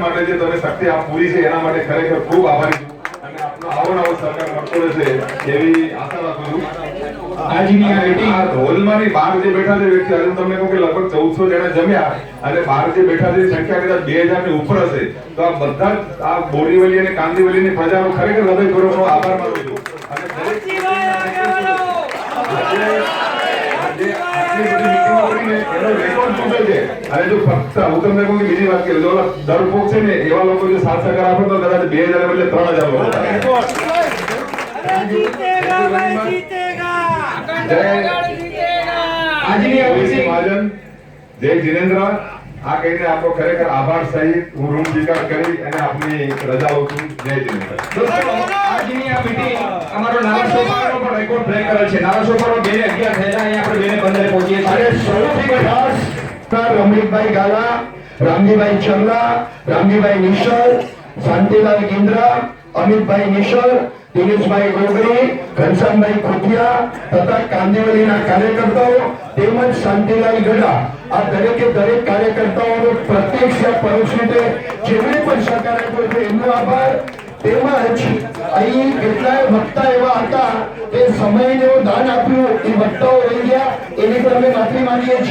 માટે જે તમે શક્તિ આપ પૂરી છે એના માટે ખરેખર ખૂબ આભારી છું. અને આપનો આવો નવો સરકાર મળતો રહેશે એવી આશા રાખું છું. આજની આ meeting- આ હોલમાંની બહાર જે બેઠા છે વ્યક્તિ આજે તમને કહું કે લગભગ ચૌદસો જણા જમ્યા અને બહાર જે બેઠા છે સંખ્યા કદાચ બે હજારની ઉપર હશે. તો આ બધા જ આ બોરીવલી અને કાંદીવલીની પ્રજાનો ખરેખર હૃદયપૂર્વકનો આભાર માનું છું. અને દરેક અને જો ફક્ત હું તમને કહું બીજી વાત કરી જો દરપોક છે ને એવા લોકો જો સાત સરકાર આપે તો કદાચ બે હજાર બદલે ત્રણ હજાર લોકો જય જીનેન્દ્ર આ કહીને આપનો ખરેખર આભાર સહિત હું ઋણ સ્વીકાર કરી અને આપની રજા લઉં છું જય જીનેન્દ્ર આજની આ મીટિંગ અમારો નારા પણ રેકોર્ડ બ્રેક કરે છે. નારા શોભાનો 2011 થયેલા અહીંયા રમણીકભાઈ ગાલા, રામજીભાઈ ચંગલા, રામજીભાઈ નિશલ, શાંતિલાલ કેન્દ્રા અમિતભાઈ નિશલ, દિનેશભાઈ ગોગરી ઘનશ્યામભાઈ ખોટિયા તથા કાંદીવલીના કાર્યકર્તાઓ તેમજ શાંતિલાલ ગઢા. આ દરેકે દરેક કાર્યકર્તાઓનો પ્રત્યક્ષ યા પરોક્ષ રીતે જેમણે પણ સહકાર આપ્યો છે, એમનો આભાર. તેમજ અહીં કેટલાય વક્તા એવા હતા કે સમયનું દાન આપ્યું, એ વક્તાઓ રહી ગયા. એની પર અમે માફી માંગીએ છીએ.